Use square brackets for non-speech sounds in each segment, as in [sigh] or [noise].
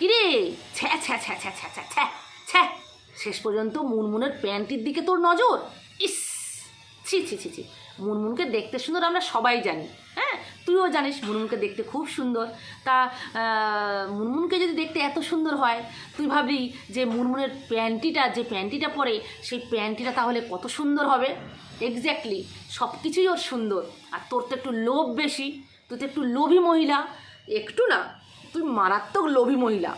কিরে? ছ্যা ছ্যা ছ্যা ছ্যা ছ্যা ছ্যা ছ্যা ছ্যা। শেষ পর্যন্ত মুনমুনের প্যান্টির দিকে তোর নজর। ইস! ছি ছি ছি ছি। মুনমুনকে দেখতে সুন্দর আমরা সবাই জানি হ্যাঁ? তুইও জানিস মুনমুনকে দেখতে খুব সুন্দর। তা মুনমুনকে যদি দেখতে এত সুন্দর হয়, তুই ভাবলি যে মুনমুনের প্যান্টিটা, যে প্যান্টিটা পরে, সেই প্যান্টিটা তাহলে কত সুন্দর হবে? এক্স্যাক্টলি সব কিছুই ওর সুন্দর। আর তোর তো একটু লোভ বেশি। তুই তো একটু লোভী মহিলা। একটু না তুই মারাত্মক লোভী মহিলা।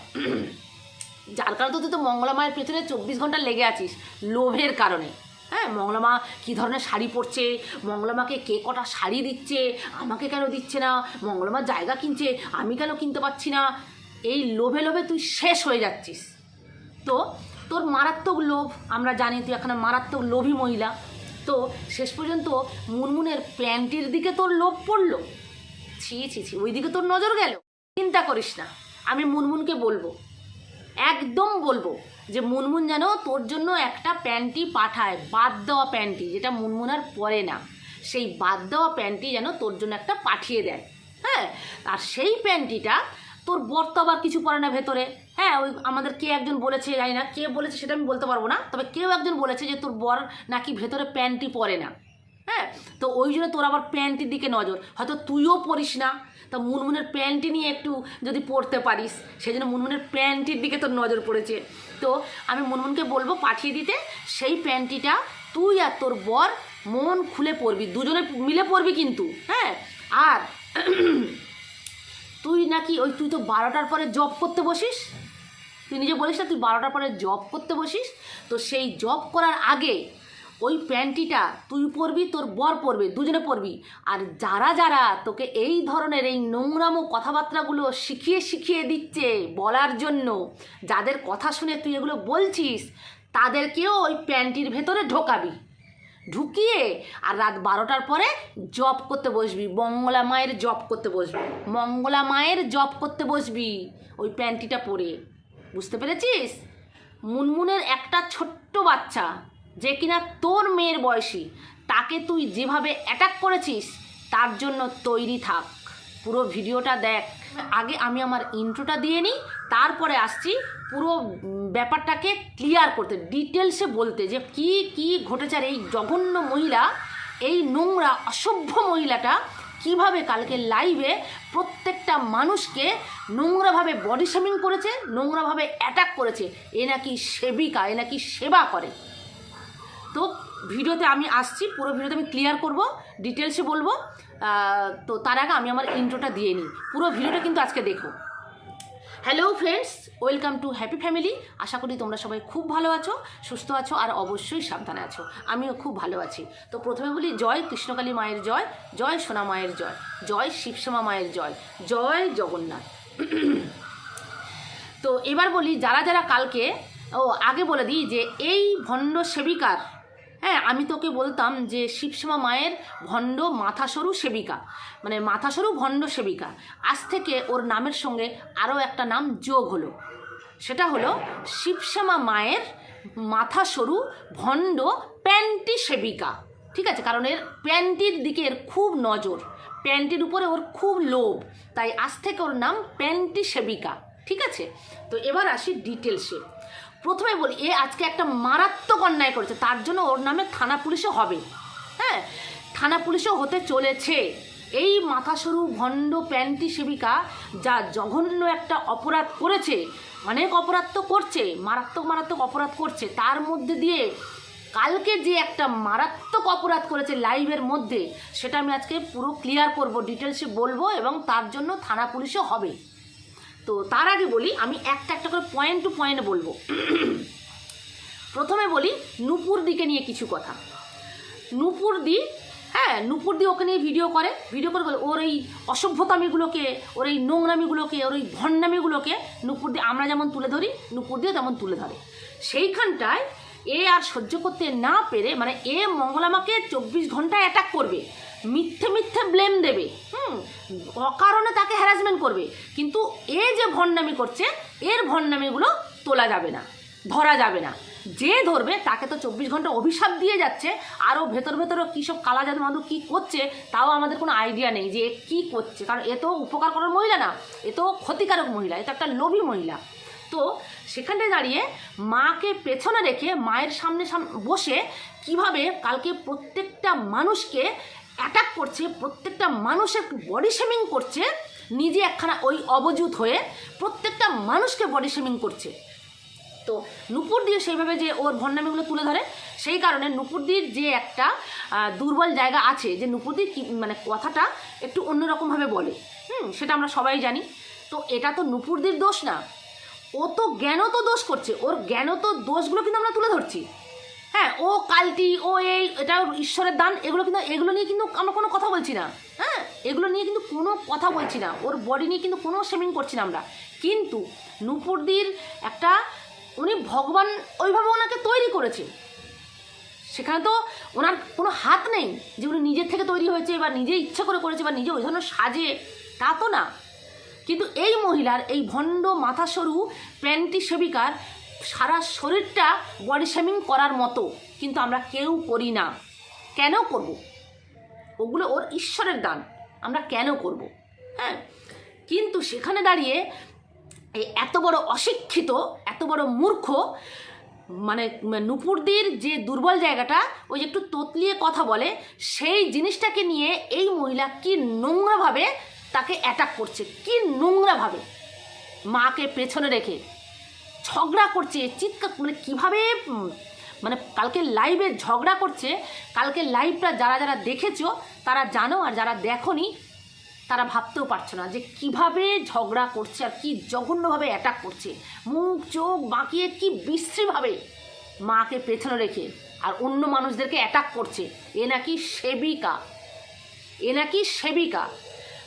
যার কারণে তো তুই তো মঙ্গলা মায়ের পেছনে চব্বিশ ঘণ্টা লেগে আছিস, লোভের কারণে। হ্যাঁ মঙ্গলা মা কী ধরনের শাড়ি পরছে, মঙ্গলা মাকে কে কটা শাড়ি দিচ্ছে, আমাকে কেন দিচ্ছে না, মঙ্গলা মা জায়গা কিনছে, আমি কেন কিনতে পারছি না? এই লোভে লোভে তুই শেষ হয়ে যাচ্ছিস। তো তোর মারাত্মক লোভ, আমরা জানি তুই এখানে মারাত্মক লোভী মহিলা। তো শেষ পর্যন্ত মুনমুনের প্যান্টির দিকে তোর লোভ পড়ল। ছি ছি ছি ওই দিকে তোর নজর গেল। চিন্তা করিস না। আমি মুনমুনকে বলব। একদম বলব যে, মুনমুন যেন তোর জন্য একটা প্যান্টি পাঠায়, বাদ দেওয়া প্যান্টি, যেটা মুনমুন আর পরে না। সেই বাদ দেওয়া প্যান্টি যেন তোর জন্য একটা পাঠিয়ে দেয়। হ্যাঁ? আর সেই প্যান্টিটা তোর বর তো আবার কিছু পরে না ভেতরে। হ্যাঁ? ওই আমাদের কে একজন বলেছে, জানি না। কে বলেছে সেটা আমি বলতে পারব না। তবে কেউ একজন বলেছে যে, তোর বর নাকি ভেতরে প্যান্টি পরে না। হ্যাঁ তো ওই জন্য তোর আবার প্যান্টির দিকে নজর। হয়তো তুইও পড়িস না, তা মুনমুনের প্যান্টি নিয়ে একটু যদি পড়তে পারিস সেই জন্য মুনমুনের প্যান্টির দিকে তোর নজর পড়েছে। তো আমি মুনমুনকে বলব পাঠিয়ে দিতে, সেই প্যান্টিটা তুই আর তোর বর মন খুলে পড়বি দুজনে মিলে পড়বি কিন্তু হ্যাঁ? আর তুই নাকি ওই তুই তো বারোটার পরে জব করতে বসিস? তুই নিজে বলিস না, তুই বারোটার পরে জব করতে বসিস? তো সেই জব করার আগে ওই প্যান্টিটা তুই পরবি, তোর বর পরবে, দুজনে পরবি। আর যারা যারা তোকে এই ধরনের এই নোংরামো কথাবার্তাগুলো শিখিয়ে শিখিয়ে দিচ্ছে বলার জন্য, যাদের কথা শুনে তুই এগুলো বলছিস, তাদেরকেও ওই প্যান্টির ভেতরে ঢোকাবি। ঢুকিয়ে আর রাত বারোটার পরে জব করতে বসবি, মঙ্গলা মায়ের জব করতে বসবি, মঙ্গলা মায়ের জব করতে বসবি ওই প্যান্টিটা পরে। বুঝতে পেরেছিস? মুনমুনের একটা ছোট্ট বাচ্চা যে কিনা তোর মেয়ের বয়সী, তাকে তুই যেভাবে অ্যাটাক করেছিস, তার জন্য তৈরি থাক। পুরো ভিডিওটা দেখ। আগে আমি আমার ইন্ট্রোটা দিয়ে নিই, তারপরে আসছি পুরো ব্যাপারটাকে ক্লিয়ার করতে ডিটেলসে বলতে যে কি কি ঘটেছে আর এই জঘন্য মহিলা, এই নোংরা, অসভ্য মহিলাটা কীভাবে কালকে লাইভে প্রত্যেকটা মানুষকে নোংরাভাবে বডি শেমিং করেছে, নোংরাভাবে অ্যাটাক করেছে, এ নাকি সেবিকা, এ নাকি সেবা করে। তো ভিডিওতে আমি আসছি, পুরো ভিডিওতে আমি ক্লিয়ার করব ডিটেলসে বলব। তো তার আগে আমি আমার ইন্ট্রোটা দিয়ে নিই। পুরো ভিডিওটা কিন্তু আজকে দেখো। Hello friends welcome to happy family আশা করি তোমরা সবাই খুব ভালো আছো, সুস্থ আছো, আর অবশ্যই সাবধানে আছো। আমিও খুব ভালো আছি। তো প্রথমে বলি জয় কৃষ্ণকালী মায়ের জয় জয় সোনা মায়ের জয় জয় শিবশ্যামা মায়ের জয় জয় জগন্নাথ। তো এবার বলি যারা যারা কালকে, ও আগে বলে দিই যে এই ভণ্ড সেবিকার হ্যাঁ আমি তোকে বলতাম যে শিবশ্যামা মায়ের ভণ্ড মাথা সরু সেবিকা। মানে মাথা সরু ভণ্ড সেবিকা। আজ থেকে ওর নামের সঙ্গে আরও একটা নাম যোগ হলো। সেটা হলো শিবশ্যামা মায়ের মাথা সরু ভণ্ড প্যান্টি সেবিকা। ঠিক আছে? কারণ এর প্যান্টির দিকে এর খুব নজর। প্যান্টির উপরে ওর খুব লোভ। তাই আজ থেকে ওর নাম প্যান্টি সেবিকা। ঠিক আছে? তো এবার আসি ডিটেলসে। প্রথমে বলি, এ আজকে একটা মারাত্মক অন্যায় করেছে, তার জন্য ওর নামে থানা পুলিশও হবে। হ্যাঁ থানা পুলিশও হতে চলেছে। এই মাথা সরু ভণ্ড প্যান্টি সেবিকা যা জঘন্য একটা অপরাধ করেছে, অনেক অপরাধ তো করছে, মারাত্মক মারাত্মক অপরাধ করছে, তার মধ্যে দিয়ে কালকে যে একটা মারাত্মক অপরাধ করেছে লাইভের মধ্যে, সেটা আমি আজকে পুরো ক্লিয়ার করব ডিটেলসে বলব এবং তার জন্য থানা পুলিশও হবে। তো তার আগে বলি, আমি একটা একটা করে পয়েন্ট টু পয়েন্ট বলব। প্রথমে বলি, নুপুর দিকে নিয়ে কিছু কথা। নুপুর দি হ্যাঁ নুপুর দি ওকে নিয়ে ভিডিও করে। ভিডিও করে ওর এই অসভ্যতামিগুলোকে, ওর এই নোংরামিগুলোকে, ওর এই ভণ্ডামিগুলোকে নুপুর দিয়ে আমরা যেমন তুলে ধরি, নুপুর দিয়ে তেমন তুলে ধরে। সেইখানটায় এ আর সহ্য করতে না পেরে মানে এ মঙ্গলামাকে চব্বিশ ঘণ্টা অ্যাটাক করবে। মিথ্যে মিথ্যে ব্লেম দেবে। হুম, অকারণে তাকে হ্যারাসমেন্ট করবে। কিন্তু এ যে ভণ্ডামি করছে, এর ভণ্ডামিগুলো তোলা যাবে না, ধরা যাবে না। যে ধরবে, তাকে তো চব্বিশ ঘণ্টা অভিশাপ দিয়ে যাচ্ছে। আরও ভেতর ভেতরও কী সব কালা জাদু মাদু কী করছে, তাও আমাদের কোনো আইডিয়া নেই যে কী করছে। কারণ এ তো উপকার করার মহিলা না, এ তো ক্ষতিকারক মহিলা, এ তো একটা লোভী মহিলা। তো সেখানে দাঁড়িয়ে মাকে পেছনে রেখে মায়ের সামনে সাম, বসে কীভাবে কালকে প্রত্যেকটা মানুষকে অ্যাটাক করছে, প্রত্যেকটা মানুষের বডি শেমিং করছে, নিজে একখানা ওই অবজুত হয়ে প্রত্যেকটা মানুষকে বডি শেমিং করছে। তো নুপুর দিয়ে সেইভাবে যে ওর ভণ্ডামিগুলো তুলে ধরে, সেই কারণে নুপুরদির যে একটা দুর্বল জায়গা আছে, যে নুপুরদির কি মানে কথাটা একটু অন্যরকমভাবে বলে। হুম, সেটা আমরা সবাই জানি। তো এটা তো নুপুরদির দোষ না। ও তো জ্ঞান তো দোষ করছে। ওর জ্ঞান তো দোষগুলো কিন্তু আমরা তুলে ধরছি। হ্যাঁ ও কালটি, ও এই, এটা ঈশ্বরের দান, এগুলো কিন্তু, এগুলো নিয়ে কিন্তু আমরা কোনো কথা বলছি না। হ্যাঁ এগুলো নিয়ে কিন্তু কোনো কথা বলছি না। ওর বডি নিয়ে কিন্তু কোনো শেমিং করছি না আমরা। কিন্তু নুপুরদির একটা, উনি ভগবান ওইভাবে ওনাকে তৈরি করেছে। সেখানে তো ওনার কোনো হাত নেই যে উনি নিজের থেকে তৈরি হয়েছে বা নিজে ইচ্ছা করে করেছে বা নিজে ওই ধরনের সাজে। তা তো না। কিন্তু এই মহিলার এই ভণ্ড মাথা সরু প্যান্টি সেবিকার সারা শরীরটা বডি শেমিং করার মতো, কিন্তু আমরা কেউ করি না। কেন করব? ওগুলো ওর ঈশ্বরের দান, আমরা কেন করব? হ্যাঁ? কিন্তু সেখানে দাঁড়িয়ে এই এত বড় অশিক্ষিত, এত বড় মূর্খ মানে নুপুরদের যে দুর্বল জায়গাটা, ওই যে একটু তোতলিয়ে কথা বলে, সেই জিনিসটাকে নিয়ে এই মহিলা কি নোংরাভাবে তাকে অ্যাটাক করছে, কি নোংরাভাবে? মাকে পেছনে রেখে। ঝগড়া করছে, চিৎকার মানে কীভাবে মানে কালকে লাইভে ঝগড়া করছে, কালকে লাইভটা যারা যারা দেখেছ, তারা জানো আর যারা দেখোনি, তারা ভাবতেও পারছ না যে কীভাবে ঝগড়া করছে আর কি জঘন্যভাবে অ্যাটাক করছে। মুখ, চোখ বাঁকিয়ে কি বিশ্রীভাবে মাকে পেছনে রেখে আর অন্য মানুষদেরকে অ্যাটাক করছে। এ নাকি সেবিকা। এ নাকি সেবিকা।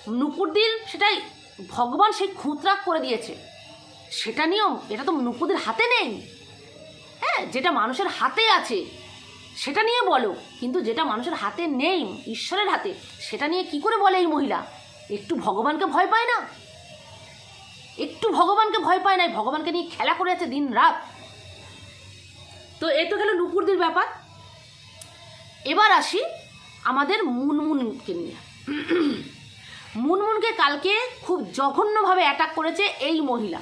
নুপুরদের সেটাই ভগবান সেই খুঁতরাক করে দিয়েছে। সেটা নিয়েও এটা তো নুপুরদের হাতে নেই। হ্যাঁ যেটা মানুষের হাতে আছে, সেটা নিয়ে বলো। কিন্তু যেটা মানুষের হাতে নেই, ঈশ্বরের হাতে, সেটা নিয়ে কি করে বলে এই মহিলা? একটু ভগবানকে ভয় পায় না? একটু ভগবানকে ভয় পায় না ভগবানকে নিয়ে খেলা করে আছে দিন রাত। তো এ তো গেল নুপুরদের ব্যাপার। এবার আসি আমাদের মুনমুনকে নিয়ে। মুনমুনকে কালকে খুব জঘন্যভাবে অ্যাটাক করেছে এই মহিলা।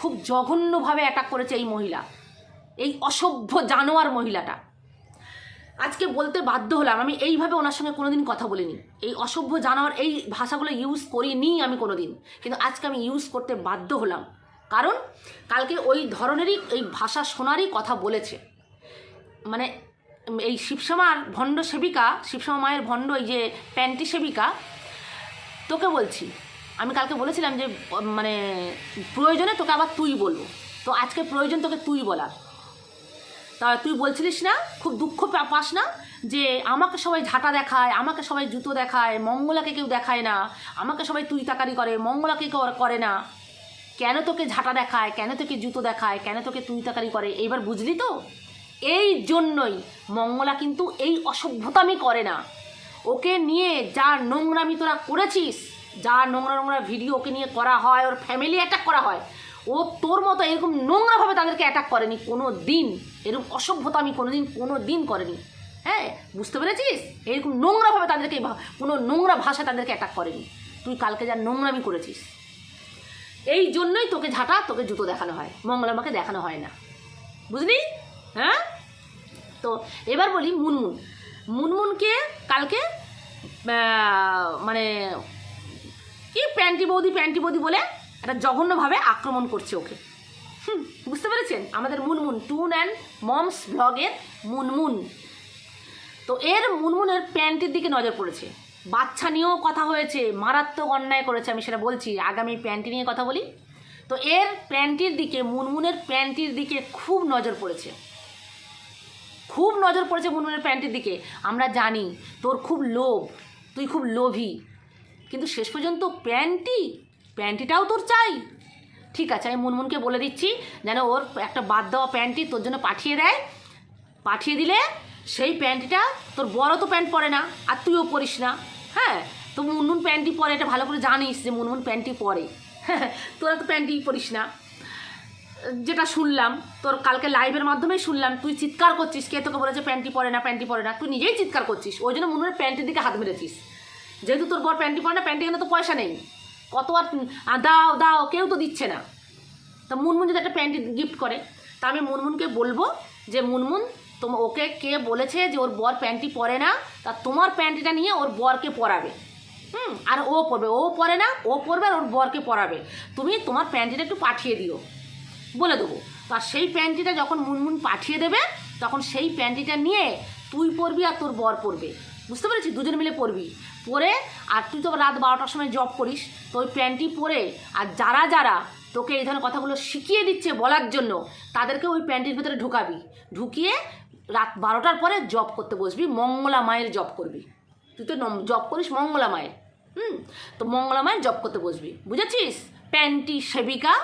খুব জঘন্যভাবে অ্যাটাক করেছে এই মহিলা। এই অসভ্য জানোয়ার মহিলাটা। আজকে বলতে বাধ্য হলাম, আমি এইভাবে ওনার সঙ্গে কোনোদিন কথা বলিনি। এই অসভ্য জানোয়ার এই ভাষাগুলো ইউজ করিনি আমি কোনোদিন। কিন্তু আজকে আমি ইউজ করতে বাধ্য হলাম। কারণ, কালকে ওই ধরনেরই, এই ভাষা শোনারই কথা বলেছে। মানে এই শিবশ্যামার ভণ্ড সেবিকা শিবশ্যামা মায়ের ভণ্ড এই যে প্যান্টি সেবিকা, তোকে বলছি আমি কালকে বলেছিলাম যে মানে প্রয়োজনে তোকে আবার তুই বলব। তো আজকে প্রয়োজন তোকে তুই বলার। তা তুই বলছিলিস না, খুব দুঃখ পাস না যে, আমাকে সবাই ঝাঁটা দেখায়, আমাকে সবাই জুতো দেখায়, মঙ্গলাকে কেউ দেখায় না, আমাকে সবাই তুই তাকারি করে, মঙ্গলাকে কেউ করে না। কেন তোকে ঝাঁটা দেখায়, কেন তোকে জুতো দেখায়, কেন তোকে তুই তাকারি করে, এইবার বুঝলি তো? এই জন্যই মঙ্গলা কিন্তু এই অসভ্যতামি করে না। ওকে নিয়ে যা নোংরামি তোরা করেছিস যা নোংরা নোংরা ভিডিও ওকে নিয়ে করা হয়, ওর ফ্যামিলি অ্যাটাক করা হয়, ও তোর মতো এরকম নোংরাভাবে তাদেরকে অ্যাটাক করেনি কোনো দিন এরকম অসভ্যতা আমি কোনো দিন কোনো দিন করেনি। হ্যাঁ বুঝতে পেরেছিস? এরকম নোংরাভাবে তাদেরকে কোনো নোংরা ভাষা তাদেরকে অ্যাটাক করেনি। তুই কালকে যা নোংরামি করেছিস। এই জন্যই তোকে ঝাঁটা, তোকে জুতো দেখানো হয়। মঙ্গলামাকে দেখানো হয় না। বুঝলি? হ্যাঁ? তো এবার বলি মুনমুন। মুনমুনকে কালকে মানে কি প্যান্টি বৌদি প্যান্টি বৌদি বলে একটা জঘন্যভাবে আক্রমণ করছে ওকে। হুম, বুঝতে পেরেছেন? আমাদের মুনমুন টুন অ্যান্ড মমস ব্লগের মুনমুন। তো এর মুনমুনের প্যান্টির দিকে নজর পড়েছে। বাচ্চা নিয়েও কথা হয়েছে মারাত্মক অন্যায় করেছে আমি সেটা বলছি আগামী প্যান্টি নিয়ে কথা বলি। তো এর প্যান্টির দিকে মুনমুনের প্যান্টির দিকে খুব নজর পড়েছে। খুব নজর পড়েছে মুনমুনের প্যান্টির দিকে। আমরা জানি তোর খুব লোভ তুই খুব লোভী। কিন্তু শেষ পর্যন্ত প্যান্টি প্যান্টিটাও তোর চাই। ঠিক আছে, আমি মুনমুনকে বলে দিচ্ছি, যেন ওর একটা বাদ দেওয়া প্যান্টি তোর জন্য পাঠিয়ে দেয়। পাঠিয়ে দিলে সেই প্যান্টিটা তোর বড় তো প্যান্ট পরে না, আর তুইও পরিস না। হ্যাঁ তো মুনমুন প্যান্টি পরে, এটা ভালো করে জানিস যে মুনমুন প্যান্টি পরে। হ্যাঁ তোরা তো প্যান্টি পরিস না। যেটা শুনলাম, তোর কালকে লাইভের মাধ্যমেই শুনলাম, তুই চিৎকার করছিস, কে তোকে বলেছে প্যান্টি পরে না প্যান্টি পরে না, তুই নিজেই চিৎকার করছিস। ওই জন্য মুনমুনের প্যান্টের দিকে হাত মেরেছিস। যেহেতু তোর বর প্যান্টি পরে না, প্যান্টি কেন তো পয়সা নেই। কত আর দাও দাও, কেউ তো দিচ্ছে না। তা মুনমুন যদি একটা প্যান্টি গিফট করে, তা আমি মুনমুনকে বলব যে, মুনমুন, তোম ওকে কে বলেছে যে ওর বর প্যান্টি পরে না, তা তোমার প্যান্টিটা নিয়ে ওর বরকে পরাবে। হুম, আর ও পরবে। ও পরে না, ও পরবে আর ওর বরকে পরাবে। তুমি তোমার প্যান্টিটা একটু পাঠিয়ে দিও। বলে দেবো। আর সেই প্যান্টিটা যখন মুনমুন পাঠিয়ে দেবে, তখন সেই প্যান্টিটা নিয়ে তুই পরবি আর তোর বর পরবে। বুঝতে পেরেছি দুজন মিলে পরবি। পরে আর তুই তো রাত বারোটার সময় জব করিস, তো ওই প্যান্টটি পরে আর যারা যারা তোকে এই ধরনের কথাগুলো শিখিয়ে দিচ্ছে বলার জন্য, তাদেরকে ওই প্যান্টির ভেতরে ঢুকাবি। ঢুকিয়ে রাত বারোটার পরে জব করতে বসবি, মঙ্গলা মায়ের জব করবি। তুই তো জব করিস মঙ্গলা মায়ের। হুম? তো মঙ্গলা মায়ের জব করতে বসবি। বুঝেছিস? প্যান্টি সেবিকা।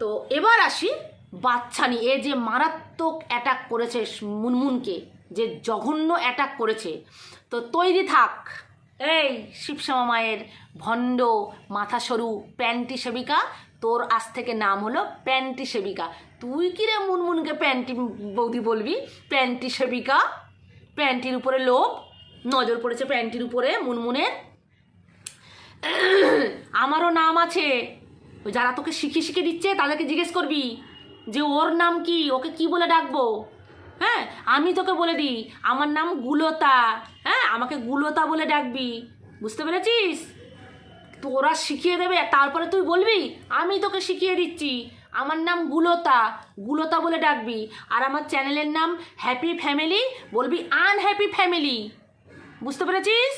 তো এবার আসি বাচ্চা নিয়ে। এ যে মারাত্মক অ্যাটাক করেছে মুনমুনকে। যে জঘন্য অ্যাটাক করেছে। তো তৈরি থাক। এই শিবশ্যামা মায়ের ভণ্ড মাথা সরু প্যান্টি সেবিকা, তোর আজ থেকে নাম হলো প্যান্টি সেবিকা। তুই কি রে মুনমুনকে প্যান্টি বৌদি বলবি? প্যান্টি সেবিকা প্যান্টির উপরে লোভ, নজর পড়েছে প্যান্টির উপরে মুনমুনের। আমারও নাম আছে। যারা তোকে শিখে শিখে দিচ্ছে, তাদেরকে জিজ্ঞেস করবি যে ওর নাম কি? ওকে কি বলে ডাকবো? হ্যাঁ আমি তোকে বলে দিই, আমার নাম গুলতা। হ্যাঁ আমাকে গুলতা বলে ডাকবি। বুঝতে পেরেছিস? তোরা শিখিয়ে দেবে, তারপরে তুই বলবি, আমি তোকে শিখিয়ে দিচ্ছি। আমার নাম গুলতা গুলতা বলে ডাকবি। আর আমার চ্যানেলের নাম হ্যাপি ফ্যামিলি বলবি আনহ্যাপি ফ্যামিলি। বুঝতে পেরেছিস?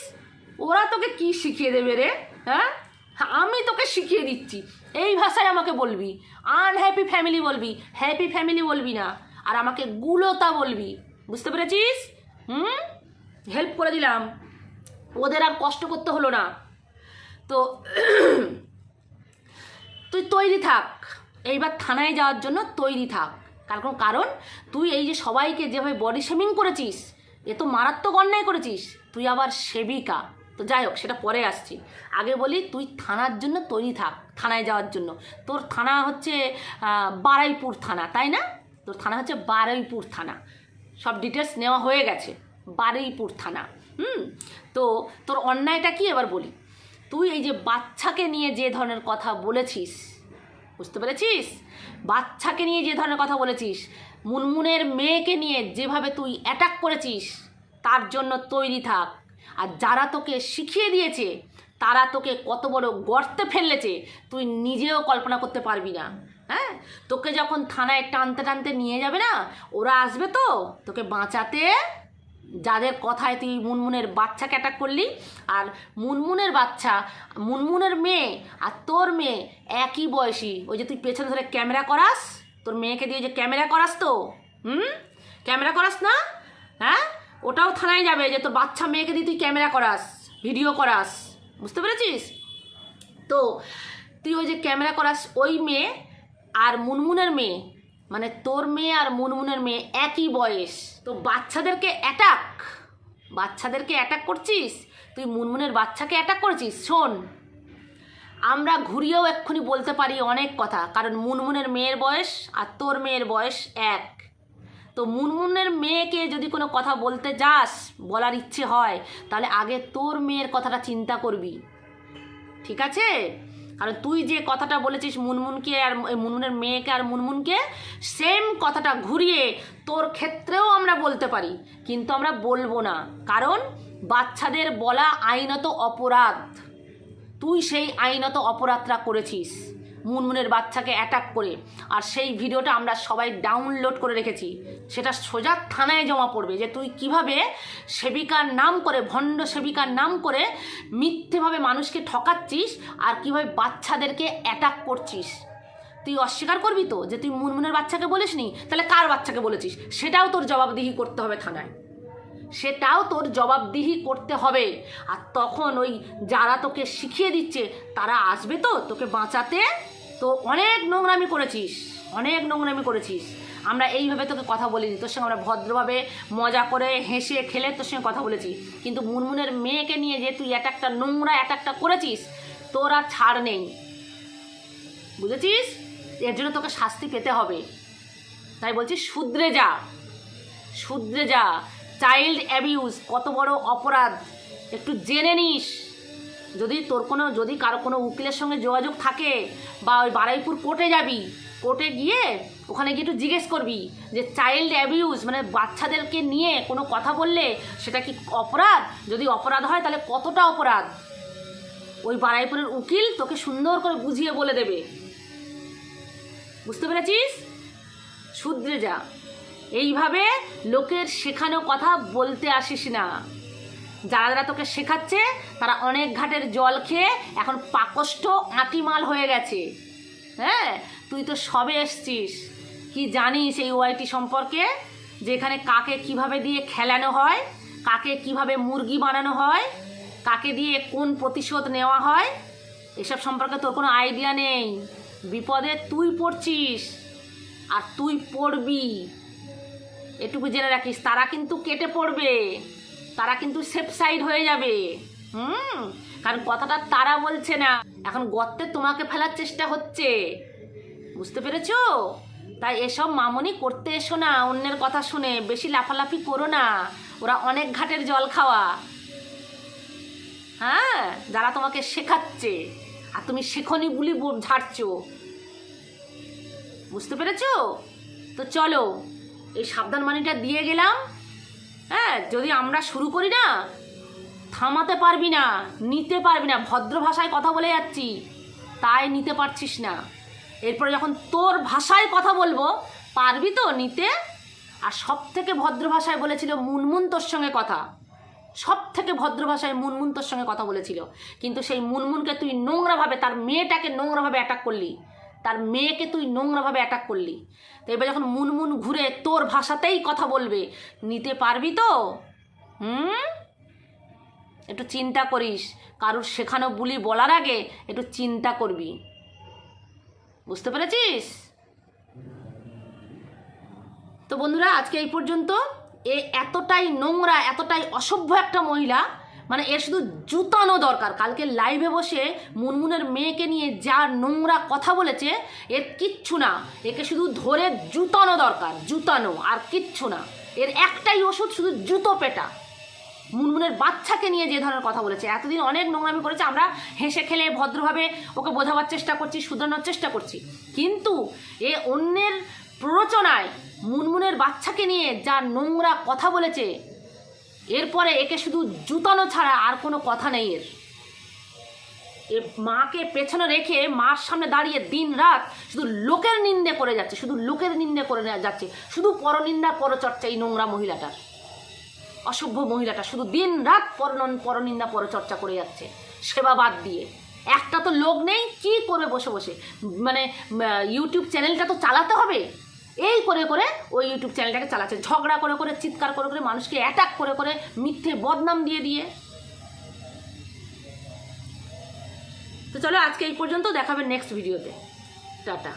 ওরা তোকে কি শিখিয়ে দেবে রে হ্যাঁ? আমি তোকে শিখিয়ে দিচ্ছি। এই ভাষায় আমাকে বলবি, আনহ্যাপি ফ্যামিলি বলবি, হ্যাপি ফ্যামিলি বলবি না। আর আমাকে গুলতা বলবি। বুঝতে পেরেছিস? হুম? হেল্প করে দিলাম। ওদের আর কষ্ট করতে হলো না। তো [clears throat] তুই তৈরি থাক। এইবার থানায় যাওয়ার জন্য তৈরি থাক। কারণ কারণ? তুই এই যে সবাইকে যেভাবে বডি শেমিং করেছিস, এ তো মারাত্মক অন্যায় করেছিস। তুই আবার সেবিকা। তো যাই হোক, সেটা পরে আসছি। আগে বলি, তুই থানার জন্য তৈরি থাক। থানায় যাওয়ার জন্য। তোর থানা হচ্ছে বারাইপুর থানা, তাই না? তোর থানা হচ্ছে বারুইপুর থানা। সব ডিটেলস নেওয়া হয়ে গেছে, বারুইপুর থানা। হুম? তো তোর অন্যায়টা কি এবার বলি? তুই এই যে বাচ্চাকে নিয়ে যে ধরনের কথা বলেছিস, বুঝতে পেরেছিস? বাচ্চাকে নিয়ে যে ধরনের কথা বলেছিস, মুনমুনের মেয়েকে নিয়ে যেভাবে তুই অ্যাটাক করেছিস, তার জন্য তৈরি থাক। আর যারা তোকে শিখিয়ে দিয়েছে, তারা তোকে কত বড় গর্তে ফেললেছে তুই নিজেও কল্পনা করতে পারবি না। হ্যাঁ? তোকে যখন থানায় টানতে টানতে নিয়ে যাবে না, ওরা আসবে তো। তোকে বাঁচাতে যাদের কথায় তুই মুনমুনের বাচ্চাকে অ্যাটাক করলি, আর মুনমুনের বাচ্চা, মুনমুনের মেয়ে আর তোর মেয়ে একই বয়সী। ওই যে তুই পেছনে ধরে ক্যামেরা করাস, তোর মেয়েকে দিয়ে যে ক্যামেরা করাস তো, হুম? ক্যামেরা করাস না? হ্যাঁ? ওটাও থানায় যাবে যে তোর বাচ্চা মেয়েকে দিয়ে তুই ক্যামেরা করাস, ভিডিও করাস। বুঝতে পেরেছিস? তো তুই ওই যে ক্যামেরা করাস, ওই মেয়ে আর মুনমুনের মেয়ে মানে তোর মেয়ে আর মুনমুনের মেয়ে একই বয়স। তো বাচ্চাদেরকে অ্যাটাক বাচ্চাদেরকে অ্যাটাক করছিস? তুই মুনমুনের বাচ্চাকে অ্যাটাক করছিস? শোন, আমরা ঘুরিয়েও এক্ষুনি বলতে পারি অনেক কথা, কারণ মুনমুনের মেয়ের বয়স আর তোর মেয়ের বয়স এক। তো মুনমুনের মেয়েকে যদি কোনো কথা বলতে যাস, বলার ইচ্ছে হয়, তাহলে আগে তোর মেয়ের কথাটা চিন্তা করবি। ঠিক আছে? কারণ তুই যে কথাটা বলেছিস মুনমুনকে আর মুনমুনের মেয়েকে আর মুনমুনকে সেম কথাটা ঘুরিয়ে তোর ক্ষেত্রেও আমরা বলতে পারি, কিন্তু আমরা বলব না। কারণ বাচ্চাদের বলা আইনত অপরাধ। তুই সেই আইনত অপরাধটা করেছিস। মুনমুনের বাচ্চাকে অ্যাটাক করে। আর সেই ভিডিওটা আমরা সবাই ডাউনলোড করে রেখেছি। সেটা সোজা থানায় জমা পড়বে যে তুই কীভাবে সেবিকার নাম করে, ভণ্ড সেবিকার নাম করে মিথ্যেভাবে মানুষকে ঠকাচ্ছিস আর কীভাবে বাচ্চাদেরকে অ্যাটাক করছিস। তুই অস্বীকার করবি তো? যে তুই মুনমুনের বাচ্চাকে বলিসনি? তাহলে কার বাচ্চাকে বলেছিস? সেটাও তোর জবাবদিহি করতে হবে থানায়। সেটাও তোর জবাবদিহি করতে হবে। আর তখন ওই যারা তোকে শিখিয়ে দিচ্ছে, তারা আসবে তো? তোকে বাঁচাতে? তো অনেক নোংরামি করেছিস, অনেক নোংরামি করেছিস। আমরা এইভাবে তোকে কথা বলিনি। তোর সঙ্গে আমরা ভদ্রভাবে মজা করে হেসে খেলে তোর সঙ্গে কথা বলেছি। কিন্তু মুনমুনের মেয়েকে নিয়ে যে তুই এক একটা নোংরা এক একটা করেছিস, তোর আর ছাড় নেই। বুঝেছিস? এর জন্য তোকে শাস্তি পেতে হবে। তাই বলছি, শুধরে যা। শুধরে যা। চাইল্ড অ্যাবিউজ কত বড় অপরাধ। একটু জেনে নিস। যদি তোর কোনো, যদি কারও কোনো উকিলের সঙ্গে যোগাযোগ থাকে বা ওই বারাইপুর কোর্টে যাবি কোর্টে গিয়ে ওখানে গিয়ে একটু জিজ্ঞেস করবি যে চাইল্ড অ্যাবিউজ মানে বাচ্চাদেরকে নিয়ে কোনো কথা বললে সেটা কি অপরাধ? যদি অপরাধ হয় তাহলে কতটা অপরাধ? ওই বারাইপুরের উকিল তোকে সুন্দর করে বুঝিয়ে বলে দেবে। বুঝতে পেরেছিস? শুধরে যা। এইভাবে লোকের শেখানো কথা বলতে আসিস না। যারা যারা তোকে শেখাচ্ছে, তারা অনেক ঘাটের জল খেয়ে এখন পাকষ্ট আঁটিমাল হয়ে গেছে। হ্যাঁ? তুই তো সবে এসছিস। কি জানিস এই ওয়াইটি সম্পর্কে? যে এখানে কাকে কীভাবে দিয়ে খেলানো হয়, কাকে কীভাবে মুরগি বানানো হয়, কাকে দিয়ে কোন প্রতিশোধ নেওয়া হয়, এসব সম্পর্কে তোর কোনো আইডিয়া নেই। বিপদে তুই পড়ছিস, আর তুই পড়বি। এটুকু জেনে রাখিস, তারা কিন্তু কেটে পড়বে। তারা কিন্তু সেফ সাইড হয়ে যাবে। হুম? কারণ কথাটা তারা বলছে না। এখন গর্তে তোমাকে ফেলার চেষ্টা হচ্ছে। বুঝতে পেরেছ? তাই এসব মামনি করতে এসো না, অন্যের কথা শুনে। বেশি লাফালাফি করো না। ওরা অনেক ঘাটের জল খাওয়া। হ্যাঁ? যারা তোমাকে শেখাচ্ছে। আর তুমি শেখনি বুলি ঝাড়ছো। বুঝতে পেরেছ? তো চলো। এই সাবধান বাণীটা দিয়ে গেলাম। হ্যাঁ যদি আমরা শুরু করি না, থামাতে পারবি না, নিতে পারবি না, ভদ্র ভাষায় কথা বলে যাচ্ছি, তাই নিতে পারছিস না। এরপরে যখন তোর ভাষায় কথা বলব, পারবি তো নিতে? আর সব থেকে ভদ্র ভাষায় বলেছিল মুনমুন তোর সঙ্গে কথা। সব থেকে ভদ্র ভাষায় মুনমুন তোর সঙ্গে কথা বলেছিল। কিন্তু সেই মুনমুনকে তুই নোংরাভাবে, তার মেয়েটাকে নোংরাভাবে অ্যাটাক করলি। তার মেয়েকে তুই নোংরাভাবে অ্যাটাক করলি। তো এবার যখন মুনমুন ঘুরে তোর ভাষাতেই কথা বলবে, নিতে পারবি তো? হুম? একটু চিন্তা করিস। কারুর শেখানো বুলি বলার আগে একটু চিন্তা করবি। বুঝতে পেরেছিস? তো বন্ধুরা, আজকে এই পর্যন্ত। এ এতটাই নোংরা, এতটাই অসভ্য একটা মহিলা মানে এর শুধু জুতানো দরকার। কালকে লাইভে বসে মুনমুনের মেয়েকে নিয়ে যা নোংরা কথা বলেছে, এর কিচ্ছু না। একে শুধু ধরে জুতানো দরকার, জুতানো, আর কিচ্ছু না। এর একটাই ওষুধ শুধু জুতো পেটা। মুনমুনের বাচ্চাকে নিয়ে যে ধরনের কথা বলেছে। এতদিন অনেক নোংরামি করেছে, আমরা হেসে খেলে ভদ্রভাবে ওকে বোঝাবার চেষ্টা করছি, শুধরানোর চেষ্টা করছি। কিন্তু এ অন্যের প্ররোচনায় মুনমুনের বাচ্চাকে নিয়ে যা নোংরা কথা বলেছে এরপরে একে শুধু জুতানো ছাড়া আর কোনো কথা নেই এর। এ মাকে পেছনে রেখে মার সামনে দাঁড়িয়ে দিন রাত শুধু লোকের নিন্দে করে যাচ্ছে, শুধু লোকের নিন্দে করে যাচ্ছে, শুধু পরনিন্দা পরচর্চা এই নোংরা মহিলাটার। অসভ্য মহিলাটা শুধু দিন রাত পরনন পরনিন্দা পরচর্চা করে যাচ্ছে, সেবা বাদ দিয়ে। একটা তো লোক নেই, কি করবে বসে বসে? মানে ইউটিউব চ্যানেলটা তো চালাতে হবে। এই করে করে ওই ইউটিউব চ্যানেলটাকে চালাচ্ছে, ঝগড়া করে করে, চিৎকার করে করে মানুষকে অ্যাটাক করে করে মিথ্যে বদনাম দিয়ে দিয়ে। তো চলো আজকে এই পর্যন্ত দেখাবে নেক্সট ভিডিওতে টাটা।